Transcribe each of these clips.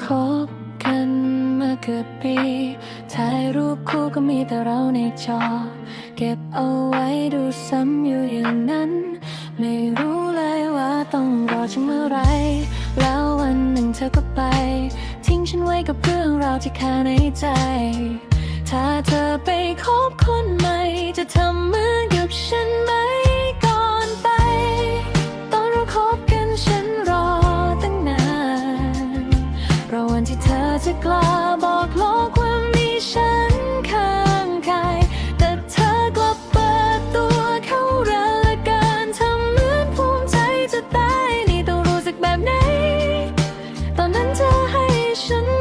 คบกันมาเกือบปีถ่ายรูปคู่ก็มีแต่เราในจอ เก็บเอาไว้ดูซ้ำอยู่อย่างนั้น ไม่รู้เลยว่าต้องรอถึงเมื่อไร แล้ววันหนึ่งเธอก็ไป ทิ้งฉันไว้กับเรื่องราวที่คาในใจ ถ้าเธอไปคบคนใหม่ จะทำเหมือนกับฉันไหม กล้าบอกโลกว่ามีฉันข้างกาย แต่เธอกลับเปิดตัวเข้าเรือละกันทำเหมือนภูมิใจจะตายนี่ต้องรู้สึกแบบไหน ตอนนั้นเธอให้ฉัน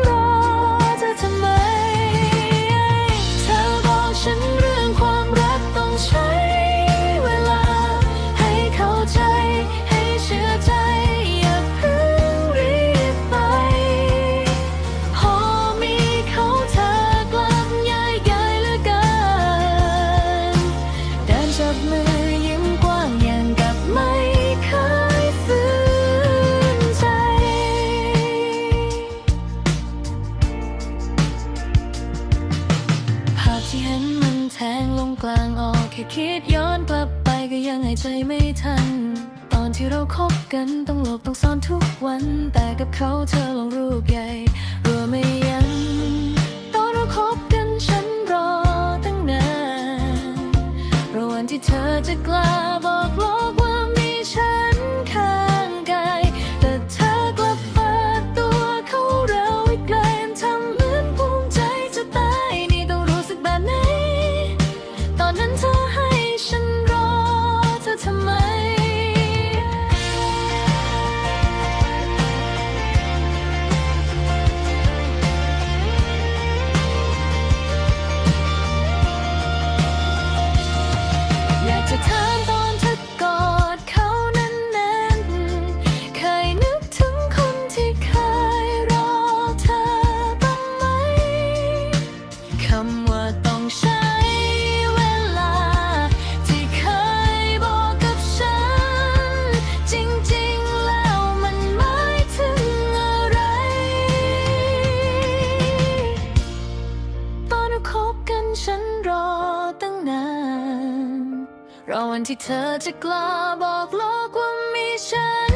ที่เห็นมันแทงลงกลางออกแค่คิดย้อนกลับไปก็ยังหายใจไม่ทัน ตอนที่เราคบกันต้องหลบต้องซ่อนทุกวัน แต่กับเขาเธอลงรูปใหญ่รัวไม่ยันตอนเราคบกันฉันรอตั้งนานรอวันที่เธอจะกล้าบอกโลก รอวันที่เธอจะกล้าบอกโลกว่ามีฉัน